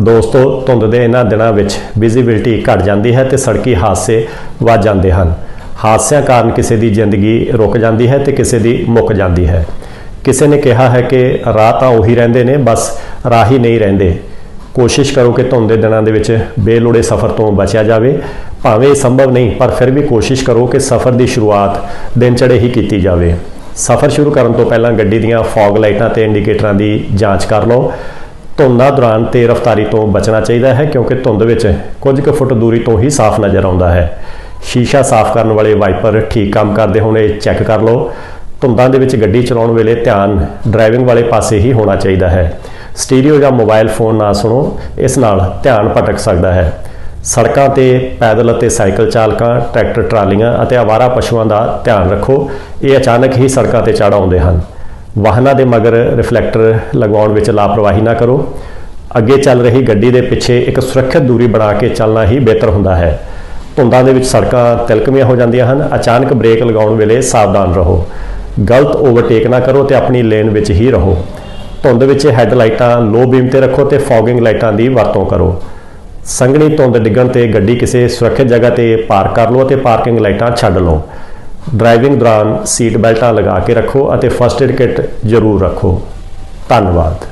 ਦੋਸਤੋ, ਧੁੰਦ ਦੇ ਇਹਨਾਂ ਦਿਨਾਂ ਵਿੱਚ ਵਿਜ਼ਿਬਿਲਟੀ ਘਟ ਜਾਂਦੀ ਹੈ ਤੇ ਸੜਕੀ ਹਾਦਸੇ ਵੱਧ ਜਾਂਦੇ ਹਨ। ਹਾਦਸਿਆਂ ਕਾਰਨ ਕਿਸੇ ਦੀ ਜ਼ਿੰਦਗੀ ਰੁਕ ਜਾਂਦੀ ਹੈ ਤੇ ਕਿਸੇ ਦੀ ਮੁੱਕ ਜਾਂਦੀ ਹੈ। ਕਿਸੇ ਨੇ ਕਿਹਾ ਹੈ ਕਿ ਰਾਹ ਤਾਂ ਉਹੀ ਰਹਿੰਦੇ ਨੇ, ਬਸ ਰਾਹ ਹੀ ਨਹੀਂ ਰਹਿੰਦੇ। ਕੋਸ਼ਿਸ਼ ਕਰੋ ਕਿ ਧੁੰਦ ਦੇ ਦਿਨਾਂ ਦੇ ਵਿੱਚ ਬੇਲੋੜੇ ਸਫ਼ਰ ਤੋਂ ਬਚਿਆ ਜਾਵੇ। ਭਾਵੇਂ ਸੰਭਵ ਨਹੀਂ, ਪਰ ਫਿਰ ਵੀ ਕੋਸ਼ਿਸ਼ ਕਰੋ ਕਿ ਸਫ਼ਰ ਦੀ ਸ਼ੁਰੂਆਤ ਦਿਨ ਚੜ੍ਹੇ ਹੀ ਕੀਤੀ ਜਾਵੇ। ਸਫ਼ਰ ਸ਼ੁਰੂ ਕਰਨ ਤੋਂ ਪਹਿਲਾਂ ਗੱਡੀ ਦੀਆਂ ਫੌਗ ਲਾਈਟਾਂ ਤੇ ਇੰਡੀਕੇਟਰਾਂ ਦੀ ਜਾਂਚ ਕਰ ਲਓ। ਧੁੰਦਾਂ ਦੌਰਾਨ ਤੇਜ਼ ਰਫ਼ਤਾਰੀ ਤੋਂ ਬਚਣਾ ਚਾਹੀਦਾ ਹੈ, ਕਿਉਂਕਿ ਧੁੰਦ ਵਿੱਚ ਕੁਝ ਕੁ ਫੁੱਟ ਦੂਰੀ ਤੋਂ ਹੀ ਸਾਫ਼ ਨਜ਼ਰ ਆਉਂਦਾ ਹੈ। ਸ਼ੀਸ਼ਾ ਸਾਫ਼ ਕਰਨ ਵਾਲੇ ਵਾਈਪਰ ਠੀਕ ਕੰਮ ਕਰਦੇ ਹੋਣੇ ਚੈੱਕ ਕਰ ਲਓ। ਧੁੰਦਾਂ ਦੇ ਵਿੱਚ ਗੱਡੀ ਚਲਾਉਣ ਵੇਲੇ ਧਿਆਨ ਡਰਾਈਵਿੰਗ ਵਾਲੇ ਪਾਸੇ ਹੀ ਹੋਣਾ ਚਾਹੀਦਾ ਹੈ। ਸਟੀਰੀਓ ਜਾਂ ਮੋਬਾਈਲ ਫੋਨ ਨਾ ਸੁਣੋ, ਇਸ ਨਾਲ ਧਿਆਨ ਭਟਕ ਸਕਦਾ ਹੈ। ਸੜਕਾਂ ਤੇ ਪੈਦਲ ਅਤੇ ਸਾਈਕਲ ਚਾਲਕਾਂ, ਟਰੈਕਟਰ ਟਰਾਲੀਆਂ ਅਤੇ ਆਵਾਰਾ ਪਸ਼ੂਆਂ ਦਾ ਧਿਆਨ ਰੱਖੋ। ਇਹ ਅਚਾਨਕ ਹੀ ਸੜਕਾਂ ਤੇ ਚੜ੍ਹ ਆਉਂਦੇ ਹਨ। ਵਾਹਨਾਂ ਦੇ ਮਗਰ ਰਿਫਲੈਕਟਰ ਲਗਾਉਣ ਵਿੱਚ ਲਾਪਰਵਾਹੀ ਨਾ ਕਰੋ। ਅੱਗੇ ਚੱਲ ਰਹੀ ਗੱਡੀ ਦੇ ਪਿੱਛੇ ਇੱਕ ਸੁਰੱਖਿਅਤ ਦੂਰੀ ਬਣਾ ਕੇ ਚੱਲਣਾ ਹੀ ਬਿਹਤਰ ਹੁੰਦਾ ਹੈ। ਧੁੰਦਾਂ ਦੇ ਵਿੱਚ ਸੜਕਾਂ ਤਿਲਕਮੀਆਂ ਹੋ ਜਾਂਦੀਆਂ ਹਨ। ਅਚਾਨਕ ਬ੍ਰੇਕ ਲਗਾਉਣ ਵੇਲੇ ਸਾਵਧਾਨ ਰਹੋ। ਗਲਤ ਓਵਰਟੇਕ ਨਾ ਕਰੋ ਤੇ ਆਪਣੀ ਲੇਨ ਵਿੱਚ ਹੀ ਰਹੋ। ਧੁੰਦ ਵਿੱਚ ਹੈੱਡ ਲਾਈਟਾਂ ਲੋ ਬੀਮ ਤੇ ਰੱਖੋ ਤੇ ਫੌਗਿੰਗ ਲਾਈਟਾਂ ਦੀ ਵਰਤੋਂ ਕਰੋ। ਸੰਘਣੀ ਧੁੰਦ ਡਿੱਗਣ ਤੇ ਗੱਡੀ ਕਿਸੇ ਸੁਰੱਖਿਅਤ ਜਗ੍ਹਾ ਤੇ ਪਾਰਕ ਕਰ ਲਓ ਅਤੇ ਪਾਰਕਿੰਗ ਲਾਈਟਾਂ ਛੱਡ ਲਓ। ਡਰਾਈਵਿੰਗ ਦੌਰਾਨ ਸੀਟ ਬੈਲਟਾਂ ਲਗਾ ਕੇ ਰੱਖੋ ਅਤੇ ਫਸਟ ਏਡ ਕਿੱਟ ਜ਼ਰੂਰ ਰੱਖੋ। ਧੰਨਵਾਦ।